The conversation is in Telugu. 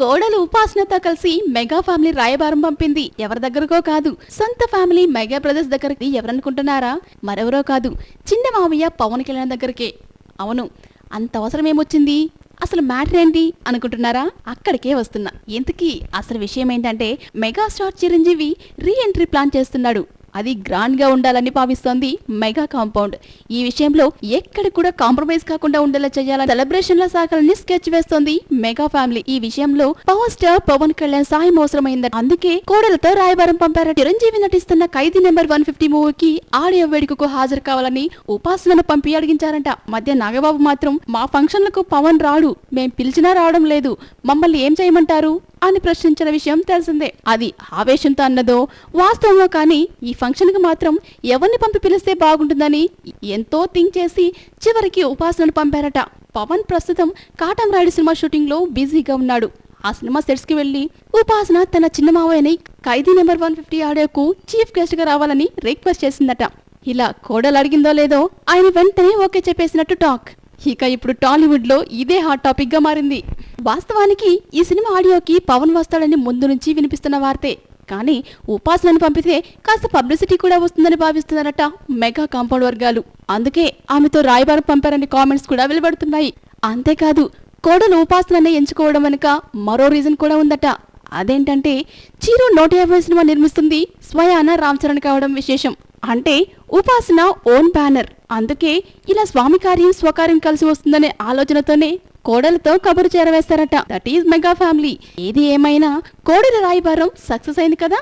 కోడలు ఉపాసనతో కలిసి మెగా ఫ్యామిలీ రాయబారం పంపింది. ఎవరి దగ్గరకో కాదు. సొంత ఫ్యామిలీ మెగా బ్రదర్స్ దగ్గరికి ఎవరనుకుంటున్నారా? మరెవరో కాదు. చిన్న మామయ్య పవన్ కళ్యాణ్ దగ్గరికే. అవును అంత అవసరం ఏమొచ్చింది? అసలు మ్యాటర్ ఏంటి? అనుకుంటున్నారా? అక్కడికే వస్తున్నా. ఇంతకీ అసలు విషయం ఏంటంటే megastar Chiranjeevi re entry plan చేస్తున్నాడు. అది గ్రాండ్గా ఉండాలని భావిస్తోంది మెగా కాంపౌండ్. ఈ విషయంలో ఎక్కడ కూడా కాంప్రమైజ్ కాకుండా ఉండేలా చేయాలని సెలబ్రేషన్ల శాఖలని స్కెచ్ వేస్తోంది మెగా ఫ్యామిలీ ఈ విషయంలో పవర్ స్టార్ పవన్ కళ్యాణ్ సాయం అవసరమైంది అందుకే కోడలతో రాయబారం పంపారు చిరంజీవి నటిస్తున్న ఖైదీ నెంబర్ వన్ ఫిఫ్టీ మూవీకి ఆడియో వేడుకకు హాజరు కావాలని ఉపాసనను పంపి అడిగించారంట. మధ్య నాగబాబు మాత్రం మా ఫంక్షన్లకు పవన్ రాడు మేం పిలిచినా రావడం లేదు మమ్మల్ని ఏం చేయమంటారు? అని ప్రశ్నించిన విషయం తెలిసిందే. అది ఆవేశంతో అన్నదో వాస్తవమో కానీ ఈ ఫంక్షన్కి మాత్రం ఎవరిని పంపి పిలిస్తే బాగుంటుందని ఎంతో థింక్ చేసి చివరికి ఉపాసనను పంపారట. పవన్ ప్రస్తుతం కాటం రాయుడు సినిమా షూటింగ్లో బిజీగా ఉన్నాడు. ఆ సినిమా సెట్స్కి వెళ్ళి ఉపాసన తన చిన్న మావయ్యని ఖైదీ నెంబర్ వన్ ఫిఫ్టీ ఆడియోకు చీఫ్ గెస్ట్గా రావాలని రిక్వెస్ట్ చేసిందట. ఇలా కోడలు అడిగిందో లేదో ఆయన వెంటనే ఓకే చెప్పేసినట్టు టాక్. ఇక ఇప్పుడు టాలీవుడ్లో ఇదే హాట్ టాపిక్గా మారింది. వాస్తవానికి ఈ సినిమా ఆడియోకి పవన్ వస్తాడని ముందు నుంచి వినిపిస్తున్న వార్తే. కానీ ఉపాసనను పంపితే కాస్త పబ్లిసిటీ కూడా వస్తుందని భావిస్తున్నారట మెగా కాంపౌండ్ వర్గాలు. అందుకే ఆమెతో రాయబారం పంపారని కామెంట్స్ కూడా వెలువడుతున్నాయి. అంతేకాదు కోడలు ఉపాసనని ఎంచుకోవడం వెనుక మరో రీజన్ కూడా ఉందట. అదేంటంటే చీరు నూట యాభై సినిమా నిర్మిస్తుంది స్వయాన రామ్ చరణ్ కావడం విశేషం. అంటే ఉపాసన ఓన్ బ్యానర్. అందుకే ఇలా స్వామి కార్యం స్వకార్యం కలిసి వస్తుందనే ఆలోచనతోనే కోడలతో కబురు చేరవేస్తారట. దట్ ఈజ్ మెగా ఫ్యామిలీ ఏది ఏమైనా కోడల రాయబారం సక్సెస్ అయింది కదా?